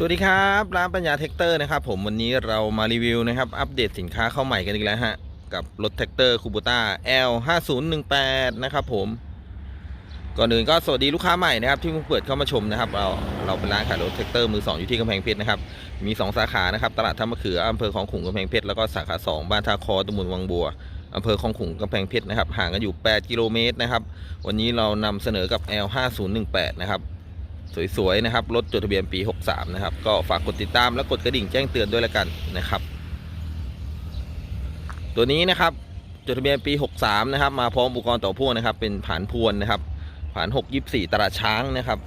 สวัสดีครับร้านปัญญาเทคเตอร์นะครับผมวันนี้เรามารีวิวนะครับอัปเดตสินค้าเข้าใหม่กันอีกแล้วฮะกับรถแท็กเตอร์คูบูต้า L 5 0 1 8นะครับผมก่อนอื่นก็สวัสดีลูกค้าใหม่นะครับที่เพิ่งเปิดเข้ามาชมนะครับเราเราเป็นร้านขายรถแท็กเตอร์มือสองอยู่ที่กำแพงเพชรนะครับมี 2 สาขานะครับตลาดท่ามะเขืออำเภอคลองขุงกำแพงเพชรแล้วก็สาขา 2 บ้านท่าคอตำบลวังบัวอำเภอคลองขุงกำแพงเพชรนะครับห่างกันอยู่ 8 กิโลเมตรนะครับวันนี้เรานำเสนอกับ L 5 0 1 8นะครับ สวยๆนะครับรถจดทะเบียนปี 63 นะครับ ก็ฝากกดติดตามและกดกระดิ่งแจ้งเตือนด้วยละกันนะครับ ตัวนี้นะครับจดทะเบียนปี 63 นะครับ มาพร้อมอุปกรณ์ต่อพ่วงนะครับ เป็นผานพวนนะครับผาน 624 ตราช้างนะครับ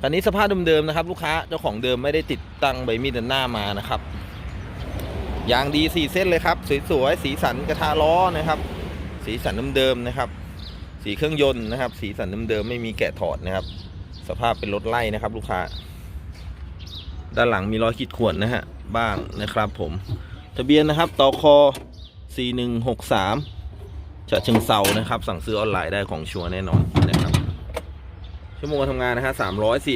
คันนี้สภาพเดิมๆนะครับ ลูกค้าเจ้าของเดิมไม่ได้ติดตั้งใบมีดด้านหน้ามานะครับยางดี 4 เส้นเลยครับสวยๆสีสันกระทะล้อนะครับ สีสันเดิมๆนะครับ สีเครื่องยนต์นะครับ สีสันเดิมๆไม่มีแกะถอดนะครับ สภาพเป็นรถไล่นะครับ ลูกค้า ด้านหลังมีรอยขีดข่วนนะฮะ บ้างนะครับผม ทะเบียนนะครับตอคอ4163ฉะเชิงเซานะครับ สั่งซื้อออนไลน์ได้ของชัวร์แน่นอนนะครับ ชั่วโมงการทำงานนะฮะ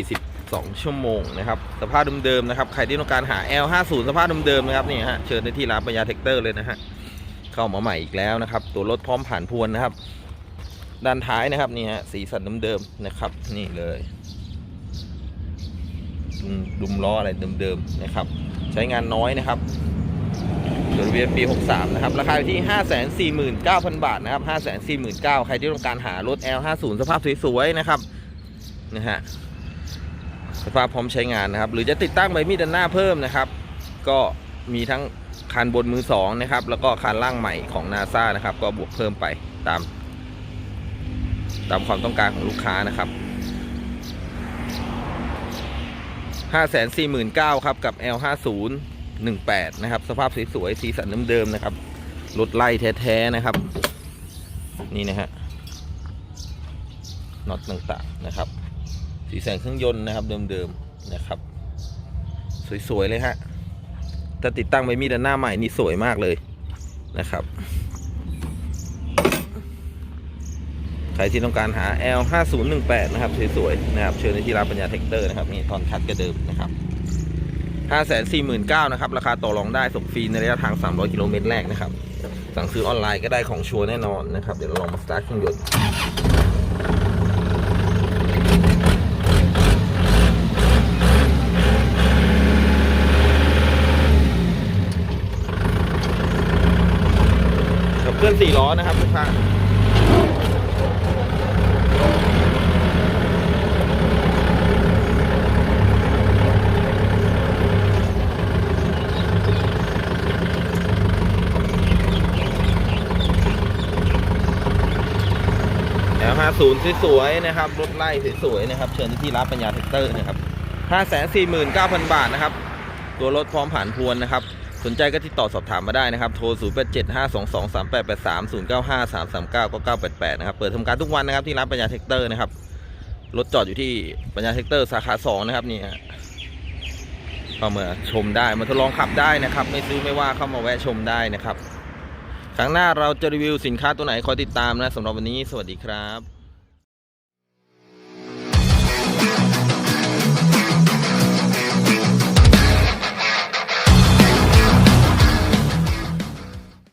342 ชั่วโมงนะครับ สภาพเดิมๆนะครับ ใครที่ต้องการหา L50 สภาพเดิมๆนะครับนี่ฮะ เชิญได้ที่ร้านปัญญาเทคเตอร์เลยนะฮะ เข้ามาใหม่อีกแล้วนะครับ ตัวรถพร้อมผ่านพวนนะครับด้านท้ายนะครับนี่ฮะสีสันเดิมๆนะครับ นี่เลย ดุมดุมล้ออะไรเดิมๆนะครับ ใช้งานน้อยนะครับจดทะเบียนปี 63 นะครับ ราคาอยู่ที่ 549,000 บาทนะครับ 549,000 ใครที่ต้องการหารถ L50 สภาพสวยๆ นะครับ นะฮะ สภาพพร้อมใช้งานนะครับ หรือจะติดตั้งใบมีดด้านหน้าเพิ่มนะครับ ก็มีทั้งคันบนมือสองนะครับ แล้วก็คันล่างใหม่ของ NASA นะครับ ก็บวกเพิ่มไปตาม ตามความต้องการของลูกค้านะครับ 549,000ครับกับ L50 18นะครับ สภาพสวยๆสีสันเดิมๆนะครับรถไล่แท้ๆนะครับ นี่นะฮะน็อตต่างๆนะครับ สีแสงเครื่องยนต์นะครับเดิมๆนะครับ สวยๆเลยฮะถ้าติดตั้งไปมีด้านหน้าใหม่นี่สวยมากเลยนะครับ ใครที่ต้องการหา L 5 0 1 8 นะครับสวยๆนะครับเชิญในที่ร้านปัญญาเทคเตอร์นะครับนี่ทอนคัดกระเดิมนะครับ5 4 9 0 0 0นะครับราคาต่อรองได้ส่งฟรีในระยะทาง 300 กิโลเมตรแรกนะครับ สั่งซื้อออนไลน์ก็ได้ของชัวร์แน่นอนนะครับ เดี๋ยวเราลองมาสตาร์ทเครื่องยนต์กับเครื่อง4ล้อนะครับทุกท่าน แอล50สวยๆนะครับรถไล่สวยๆนะครับเชิญที่ร้านปัญญาเทคเตอร์นะครับ549,000 บาทนะครับ ตัวรถพร้อมผ่านพวนนะครับ สนใจก็ติดต่อสอบถามมาได้นะครับ โทร 0875223883 095339 9988 นะครับ เปิดทำการทุกวันนะครับที่ร้านปัญญาเทคเตอร์นะครับ รถจอดอยู่ที่ปัญญาเทคเตอร์สาขา 2 นะครับนี่ฮะเข้ามาชมได้ มาทดลองขับได้นะครับ ไม่ซื้อไม่ว่าเข้ามาแวะชมได้นะครับ ครั้งหน้าเราจะรีวิวสินค้าตัวไหนคอยติดตามนะสำหรับวันนี้ สวัสดีครับ